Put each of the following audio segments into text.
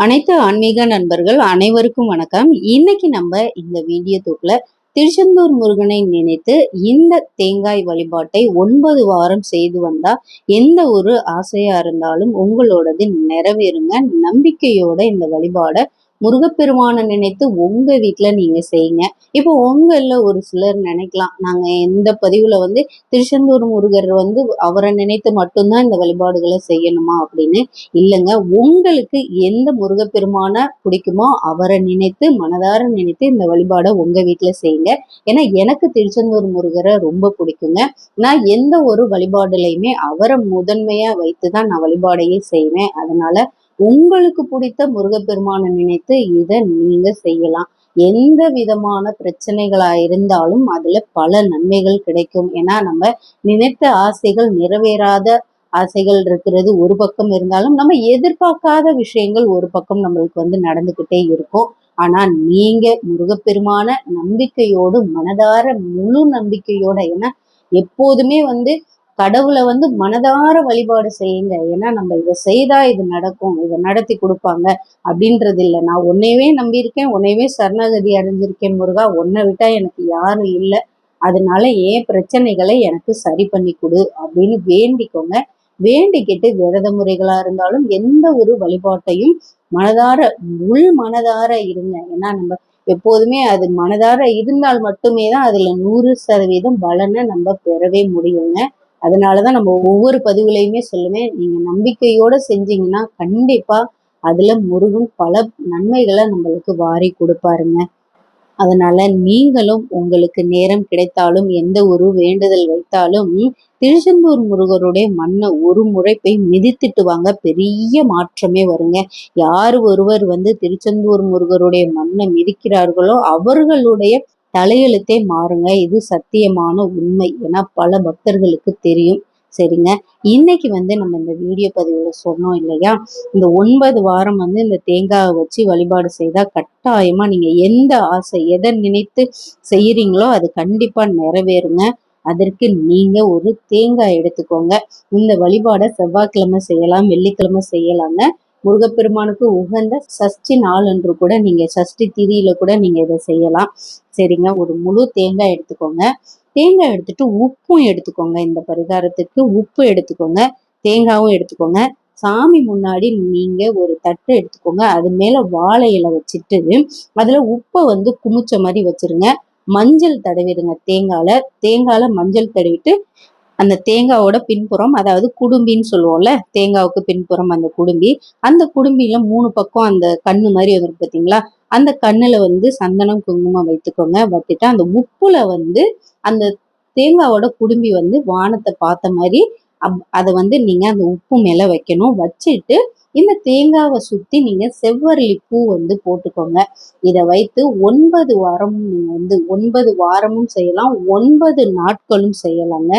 அனைத்து ஆன்மீக நண்பர்கள் அனைவருக்கும் வணக்கம். இன்னைக்கு நம்ம இந்த வீடியோ தொகுல திருச்செந்தூர் முருகனை நினைத்து இந்த தேங்காய் வழிபாட்டை ஒன்பது வாரம் செய்து வந்தா எந்த ஒரு ஆசையா இருந்தாலும் உங்களோடது நிறைவேறுங்க. நம்பிக்கையோட இந்த வழிபாட முருகப்பெருமானை நினைத்து உங்க வீட்டுல நீங்க செய்யுங்க. இப்போ உங்கள ஒரு சிலர் நினைக்கலாம். நாங்க எந்த பதிவுல வந்து திருச்செந்தூர் முருகர் வந்து அவரை நினைத்து மட்டும்தான் இந்த வழிபாடுகளை செய்யணுமா அப்படின்னு இல்லைங்க. உங்களுக்கு எந்த முருகப்பெருமானை பிடிக்குமோ அவரை நினைத்து மனதார நினைத்து இந்த வழிபாடை உங்க வீட்டுல செய்யுங்க. ஏன்னா எனக்கு திருச்செந்தூர் முருகரை ரொம்ப பிடிக்குங்க. நான் எந்த ஒரு வழிபாடுலையுமே அவரை முதன்மையா வைத்து தான் நான் வழிபாடையே செய்வேன். அதனால உங்களுக்கு பிடித்த முருகப்பெருமானை நினைத்து இதை நீங்க செய்யலாம். எந்த விதமான பிரச்சனைகளா இருந்தாலும் அதுல பல நன்மைகள் கிடைக்கும். ஏன்னா நம்ம நினைத்த ஆசைகள் நிறைவேறாத ஆசைகள் இருக்கிறது ஒரு பக்கம் இருந்தாலும் நம்ம எதிர்பார்க்காத விஷயங்கள் ஒரு பக்கம் நம்மளுக்கு வந்து நடந்துகிட்டே இருக்கும். ஆனா நீங்க முருகப்பெருமான நம்பிக்கையோடு மனதார முழு நம்பிக்கையோட ஏன்னா எப்போதுமே வந்து கடவுளை வந்து மனதார வழிபாடு செய்யுங்க. ஏன்னா நம்ம இதை செய்தா இது நடக்கும். இதை நடத்தி கொடுப்பாங்க அப்படின்றது இல்லை. நான் உன்னையவே நம்பியிருக்கேன். உன்னையவே சரணாகதி அடைஞ்சிருக்கேன் முருகா. உன்னை விட்டா எனக்கு யாரும் இல்லை. அதனால ஏன் பிரச்சனைகளை எனக்கு சரி பண்ணி கொடு அப்படின்னு வேண்டிக்கோங்க. வேண்டிக்கிட்டு விரத முறைகளா இருந்தாலும் எந்த ஒரு வழிபாட்டையும் மனதார உள் மனதார இருங்க. ஏன்னா நம்ம எப்போதுமே அது மனதார இருந்தால் மட்டுமே தான் அதுல நூறு சதவீதம் பலனை நம்ம பெறவே முடியுங்க. அதனாலதான் நம்ம ஒவ்வொரு பதிவுலையுமே சொல்லுவேன் நீங்க நம்பிக்கையோட செஞ்சீங்கன்னா கண்டிப்பா அதுல முருகன் பல நன்மைகளை நம்மளுக்கு வாரி கொடுப்பாருங்க. அதனால நீங்களும் உங்களுக்கு நேரம் கிடைத்தாலும் எந்த ஒரு வேண்டுதல் வைத்தாலும் திருச்செந்தூர் முருகருடைய மண்ணை ஒரு முறை போய் மிதித்துட்டு வாங்க. பெரிய மாற்றமே வருங்க. யார் ஒருவர் வந்து திருச்செந்தூர் முருகருடைய மண்ணை மிதிக்கிறார்களோ அவர்களுடைய தலையெழுத்தே மாறுங்க. இது சத்தியமான உண்மை ஏன்னா பல பக்தர்களுக்கு தெரியும். சரிங்க? இன்னைக்கு வந்து நம்ம இந்த வீடியோ பதிவுல சொன்னோம் இல்லையா? இந்த ஒன்பது வாரம் வந்து இந்த தேங்காவை வச்சு வழிபாடு செய்தா கட்டாயமா நீங்க எந்த ஆசை எதை நினைத்து செய்யறீங்களோ அது கண்டிப்பா நிறைவேறுங்க. அதற்கு நீங்க ஒரு தேங்காய் எடுத்துக்கோங்க. இந்த வழிபாடை செவ்வாய்க்கிழமை செய்யலாம் வெள்ளிக்கிழமை செய்யலாங்க. முருகப்பெருமானுக்கு உகந்த சஷ்டி நாள் என்று கூட நீங்க சஷ்டி திதியில கூட நீங்க இதை செய்யலாம். சரிங்க? ஒரு முழு தேங்காய் எடுத்துக்கோங்க. தேங்காய் எடுத்துட்டு உப்பும் எடுத்துக்கோங்க. இந்த பரிகாரத்துக்கு உப்பு எடுத்துக்கோங்க. தேங்காயும் எடுத்துக்கோங்க. சாமி முன்னாடி நீங்க ஒரு தட்டு எடுத்துக்கோங்க. அது மேல வாழை இலை வச்சுட்டு அதுல உப்பை வந்து குமிச்ச மாதிரி வச்சிருங்க. மஞ்சள் தடவிடுங்க தேங்காயில. தேங்காயில மஞ்சள் தடவிட்டு அந்த தேங்காவோட பின்புறம் அதாவது குடும்பின்னு சொல்லுவோம்ல தேங்காவுக்கு பின்புறம் அந்த குடும்பி அந்த குடும்பியில மூணு பக்கம் அந்த கண்ணு மாதிரி வந்துருக்கு பார்த்தீங்களா அந்த கண்ணுல வந்து சந்தனம் குங்குமம் வைத்துக்கோங்க. வச்சுட்டு அந்த உப்புல வந்து அந்த தேங்காவோட குடும்பி வந்து வானத்தை பார்த்த மாதிரி அப் அதை வந்து நீங்க அந்த உப்பு மேல வைக்கணும். வச்சுட்டு இந்த தேங்காவை சுத்தி நீங்க செவ்வரளி பூ வந்து போட்டுக்கோங்க. இதை வைத்து ஒன்பது வாரமும் நீங்க வந்து ஒன்பது வாரமும் செய்யலாம். ஒன்பது நாட்களும் செய்யலாங்க.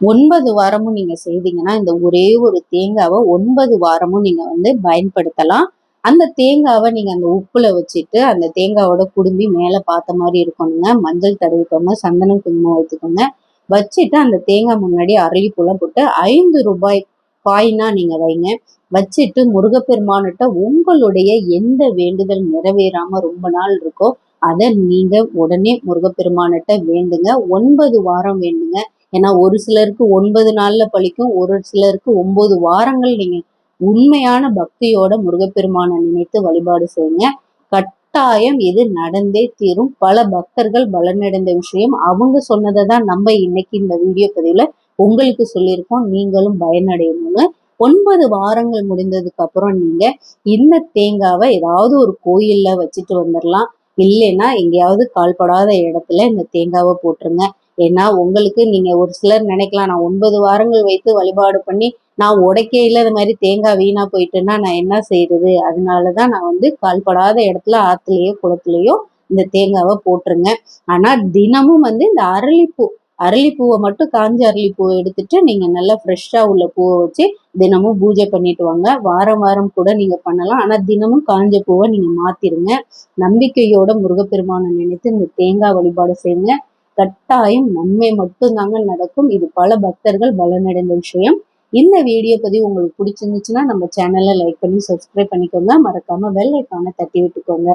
ஒன்பது வாரமும் நீங்க செய்தீங்கன்னா இந்த ஒரே ஒரு தேங்காவை ஒன்பது வாரமும் நீங்க வந்து பயன்படுத்தலாம். அந்த தேங்காவை நீங்க அந்த உப்புல வச்சுட்டு அந்த தேங்காவோட குடும்பி மேல பார்த்த மாதிரி இருக்கணுங்க. மஞ்சள் தடவிக்கோங்க சந்தனம் குங்குமம் வைத்துக்கோங்க. வச்சுட்டு அந்த தேங்காய் முன்னாடி அரளிப்பூலாம் போட்டு ஐந்து ரூபாய் காயினா நீங்க வைங்க. வச்சுட்டு முருகப்பெருமானிட்ட உங்களுடைய எந்த வேண்டுதல் நிறைவேறாம ரொம்ப நாள் இருக்கோ அதை நீங்க உடனே முருகப்பெருமானிட்ட வேண்டுங்க. ஒன்பது வாரம் வேண்டுங்க. ஏன்னா ஒரு சிலருக்கு ஒன்பது நாளில் பழிக்கும் ஒரு சிலருக்கு ஒன்பது வாரங்கள் நீங்கள் உண்மையான பக்தியோட முருகப்பெருமானை நினைத்து வழிபாடு செய்யுங்க. கட்டாயம் இது நடந்தே தீரும். பல பக்தர்கள் பலனடைந்த விஷயம். அவங்க சொன்னதை தான் நம்ம இன்னைக்கு இந்த வீடியோ பதிவில் உங்களுக்கு சொல்லியிருக்கோம். நீங்களும் பயனடையணும்னு. ஒன்பது வாரங்கள் முடிந்ததுக்கு அப்புறம் நீங்க இந்த தேங்காவை ஏதாவது ஒரு கோயில்ல வச்சுட்டு வந்துடலாம் இல்லைன்னா எங்கேயாவது கால்படாத இடத்துல இந்த தேங்காவை போட்டுருங்க. ஏன்னா உங்களுக்கு நீங்க ஒரு சிலர் நினைக்கலாம் நான் ஒன்பது வாரங்கள் வைத்து வழிபாடு பண்ணி நான் உடைக்கே இல்லாத மாதிரி தேங்காய் வீணா போயிட்டுன்னா நான் என்ன செய்யறது அதனாலதான் நான் வந்து கால்படாத இடத்துல ஆத்துலயோ குளத்துலயோ இந்த தேங்காவை போட்டுருங்க. ஆனா தினமும் வந்து இந்த அரளிப்பூ அரளிப்பூவை மட்டும் காஞ்ச அரளிப்பூவை எடுத்துட்டு நீங்க நல்லா ஃப்ரெஷ்ஷா உள்ள பூவை வச்சு தினமும் பூஜை பண்ணிட்டு வாங்க. வாரம் வாரம் கூட நீங்க பண்ணலாம். ஆனா தினமும் காஞ்ச பூவை நீங்க மாத்திருங்க. நம்பிக்கையோட முருகப்பெருமானை நினைத்து இந்த தேங்காய் வழிபாடு செய்யுங்க. கட்டாயம் நன்மை மட்டும்தாங்க நடக்கும். இது பல பக்தர்கள் பலனடைந்த விஷயம். இந்த வீடியோ பதிவு உங்களுக்கு பிடிச்சிருந்துச்சுன்னா நம்ம சேனலை லைக் பண்ணி சப்ஸ்கிரைப் பண்ணிக்கோங்க. மறக்காம வெள்ளைக்கான ஐக்கானை தட்டி விட்டுக்கோங்க.